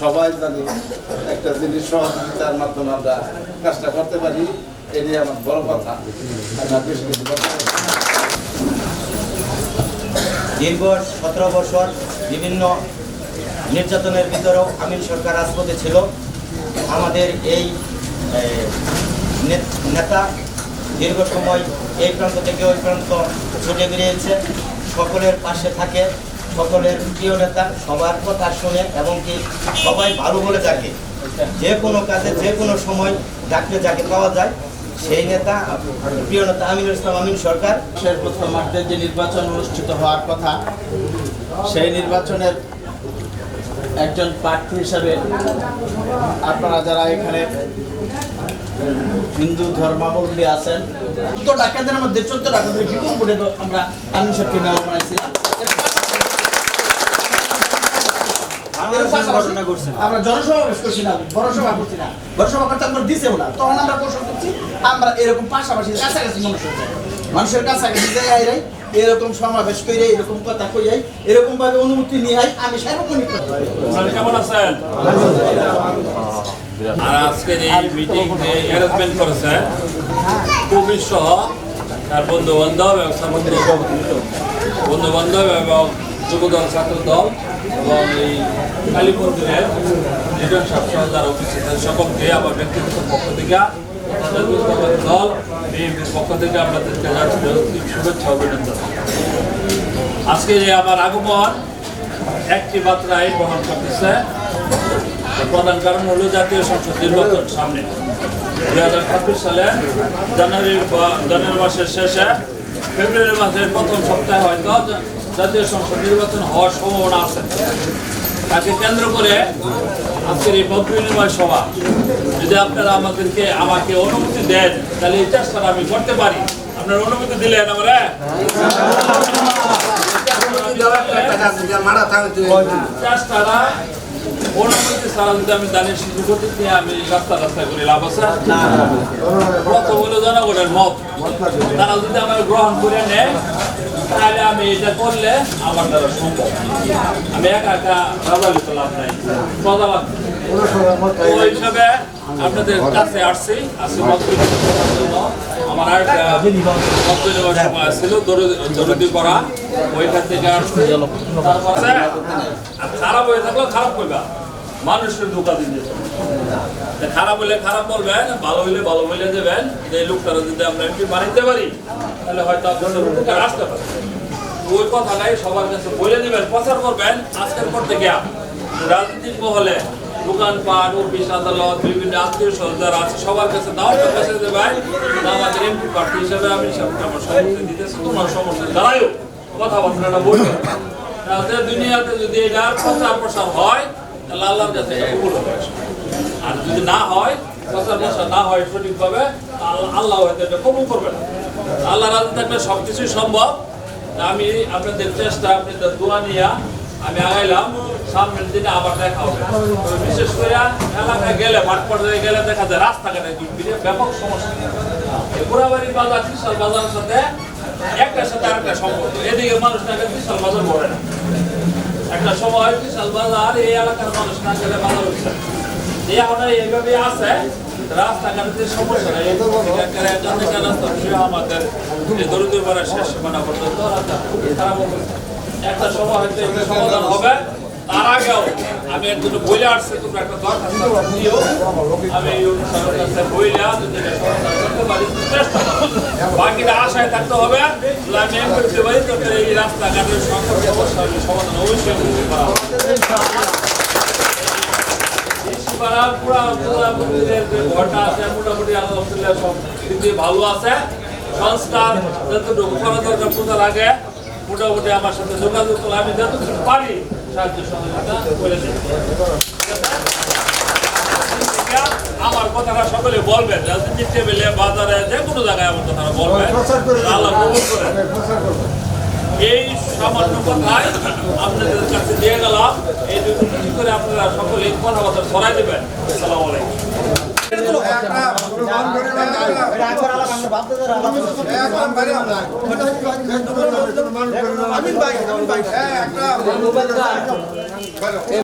সবাই জানি একটা জিনিস সহযোগিতার মাধ্যমে আমরা কাজটা করতে পারি এটাই আমার বড় কথা। দীর্ঘ সতেরো বছর বিভিন্ন নির্যাতনের ভিতরেও আমিন সরকার রাজপথে ছিল। আমাদের এই এ, নেতা দীর্ঘ সময় এই প্রান্ত থেকে ওই প্রান্ত ছুটে বেরিয়েছে। সকলের পাশে থাকে, সকলের প্রিয় নেতা, সবার কথা শুনে এবং কি সবাই ভালো বলে থাকে যে কোনো কাজে, যে কোনো সময় ডাকলে যাকে পাওয়া যায়, সেই নেতা, প্রিয় নেতা আমিনুল ইসলাম আমিন সরকার। দেশের প্রথম যে নির্বাচন অনুষ্ঠিত হওয়ার কথা, সেই নির্বাচনের একজন প্রার্থী হিসাবে আপনারা যারা এখানে হিন্দু ধর্মাবলম্বী আছেন চোদ্দটা কেন্দ্রের মধ্যে কেন্দ্রে বিপুল ভোটে তো আমরা আমিন সাহেবকে মেয়র বানাইছিলাম। আমরা জনসমাবেশ করছি না বড় সভা করছি না। বড় সভা করতে আমরা দিছেও না। তখন আমরা কৌশল করছি আমরা এরকম পাশাপাশি কাছাকাছি মানুষের মানুষের কাছাকাছি আইরাই এরকম সমাবেশ করে এরকম কথা কইয়াই এরকম ভাবে অনুমতি নিয়ে আমি সার্বক্ষণিক। কেমন আছেন আর আজকের এই মিটিং যে অ্যারেঞ্জমেন্ট করেছে কবির সহ তার বন্ধু বান্ধব এবং সামন্ত বন্ধু বান্ধব এবং যুবদল ছাত্র দল এবং এই কালী মন্দিরের সাহেব সহ যারা সকলকে আমার ব্যক্তিগত পক্ষ থেকে পক্ষ থেকে আজকে যে আমার আগমন একটি মাত্রায় বহন করতেছে প্রধান কারণ হলো জাতীয় সংসদ নির্বাচন সামনে দুই হাজার ছাব্বিশ সালে জানুয়ারি জানুয়ারি মাসের শেষে ফেব্রুয়ারি মাসের প্রথম সপ্তাহে হয়তো জাতীয় সংসদ নির্বাচন হওয়ার সম্ভাবনা আছে তাকে কেন্দ্র করে আজকের এই পদ বিনিময় সভা যদি আপনারা আমাদেরকে, আমাকে অনুমতি দেন, তাহলে এই চাষটা আমি করতে পারি। আপনার অনুমতি দিলেন আমরা? চেষ্টাটা অনুমতি ছাড়া যদি আমি দানের করতে আমি রাস্তা রাস্তা করে লাভ আছে? হলো জনগণের মত। যদি গ্রহণ করে তাহলে আমি এটা করলে আমার দ্বারা আমি একা একা লাভ নাই। খারাপ মানুষের ধোকা দিতে খারাপ হলে খারাপ বলবেন, ভালো হইলে ভালো বলে দেবেন। যে এই লোকটারা যদি আমরা এমপি বানাইতে পারি, তাহলে হয়তো আপনাদের উপকার আসতে পারে। ওই কথাটাই সবার কাছে বলে দিবেন, প্রচার করবেন। আজকের পর থেকে রাজনীতির মহলে দোকানপাট অফিস আদালত, বিভিন্ন আত্মীয় স্বজন আছে, সবার কাছে দাওয়াত কাছে দেবেন না আমাদের এমপি প্রার্থী হিসেবে আমি আমার সমর্থন দিতেছি, তোমার সমর্থন জানাইও কথাবার্তাটা বলবে তাহলে দুনিয়াতে যদি এটা প্রচার প্রসার হয়, তাহলে আল্লাহর কাছে এটা কবুল হবে। আর যদি না হয়, প্রচার প্রসার না হয় সঠিকভাবে আল্লাহ- হয়তো এটা কবুল করবে না। আল্লাহ থাকলে সব কিছুই সম্ভব আমি আপনাদের চেষ্টা, আপনাদের দোয়া নিয়ে আমি আগাইলাম, সামনের দিনে আবার দেখা হবে। বিশেষ করে এলাকায় গেলে, মাঠ পর্যায়ে গেলে দেখা যায় রাস্তাঘাটে বিরাট ব্যাপক সমস্যা। বুড়াবাড়ি বাজার, বিশাল বাজারের সাথে একটার সাথে আরেকটা সম্পর্ক। এদিকে মানুষ গেলে বিশাল বাজার পড়ে না। একটা সময় বিশাল বাজার, এই এলাকার মানুষ না গেলে বাজার হচ্ছে। এই এখন এইভাবে আছে রাস্তাঘাটের যে সমস্যা নেই একেবারে গান্ধীকা রাস্তা আমাদের দরিদ্র পাড়ার শেষ সীমানা পর্যন্ত রাস্তা খুবই খারাপ অবস্থা। একটা সময় হয়তো সমাধান হবে। তার আগেও আমি একজন বইলে আসছে, তোমরা একটা দরখাস্ত দিও। আমি বইলা করতে পারি বাকিটা আশায় থাকতে হবে। আমি এম করতে পারি তবে এই রাস্তাঘাটের সংকট সমাধান অবশ্যই করতে পুরা আছে, মোটামুটি ভালো আছে। সংস্কার যতটুকু করা দরকার পূজার আগে মোটামুটি আমার সাথে যোগাযোগ করলে আমি যতটুকু পারি সাহায্য সহযোগিতা করে দিই। আমার কথাটা সকলে বলবেন টেবিলে বাজারে যে কোনো জায়গায় আমার কথাটা বলবেন। আল্লাহ কবুল করে এই সামান্য কথায় আপনাদের কাছে দিয়ে গেলাম। এই দুটো করে আপনারা সকলে কথাবার্তা ছড়াই দেবেন। আসসালামু আলাইকুম। আমিন ভাই আমিন ভাই।